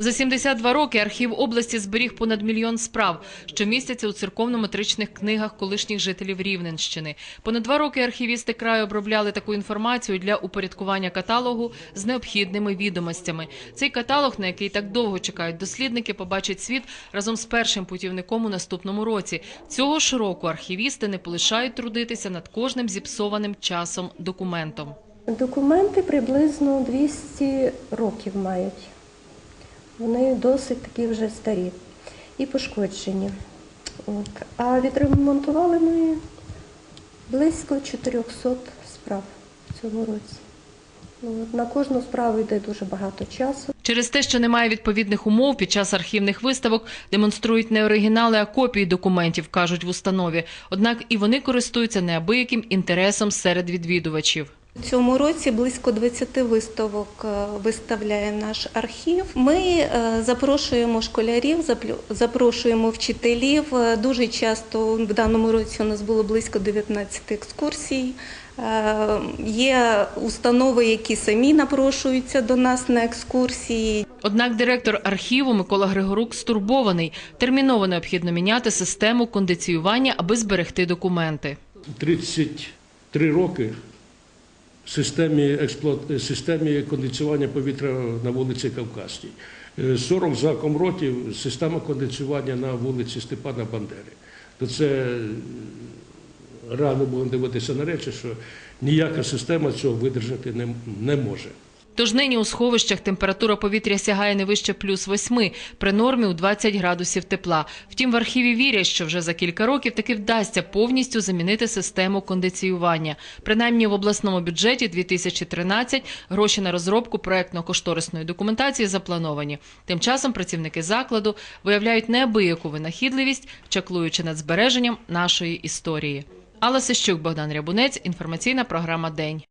За 72 роки архів області зберіг понад мільйон справ, що містяться у церковно-метричних книгах колишніх жителів Рівненщини. Понад два роки архівісти краю обробляли таку інформацію для упорядкування каталогу з необхідними відомостями. Цей каталог, на який так довго чекають дослідники, побачить світ разом з першим путівником у наступному році. Цього ж року архівісти не полишають трудитися над кожним зіпсованим часом документом. Документи приблизно 200 років мають. Вони досить такі вже старі і пошкоджені. От. А відремонтували ми близько 400 справ в цьому році. От. На кожну справу йде дуже багато часу. Через те, що немає відповідних умов, під час архівних виставок демонструють не оригінали, а копії документів, кажуть в установі. Однак і вони користуються неабияким інтересом серед відвідувачів. У цьому році близько 20 виставок е, виставляє наш архів. Ми е, запрошуємо школярів, запрошуємо вчителів. Е, Дуже часто в даному році у нас було близько 19 екскурсій. Є установи, які самі напрошуються до нас на екскурсії. Однак директор архіву Микола Григорук стурбований. Терміново необхідно міняти систему кондиціювання, аби зберегти документи. 33 роки системі, експлуат... системі кондиціювання повітря на вулиці Кавказькій. Е, 40 заком років система кондиціювання на вулиці Степана Бандери. То це е, рано будемо дивитися на речі, що ніяка система цього видержати не, не може. Тож нині у сховищах температура повітря сягає не вище плюс восьми, при нормі у 20 градусів тепла. Втім, в архіві вірять, що вже за кілька років таки вдасться повністю замінити систему кондиціювання. Принаймні в обласному бюджеті 2013 гроші на розробку проектно-кошторисної документації заплановані. Тим часом працівники закладу виявляють неабияку винахідливість, чаклуючи над збереженням нашої історії. Алла Сищук, Богдан Рябунець, інформаційна програма День.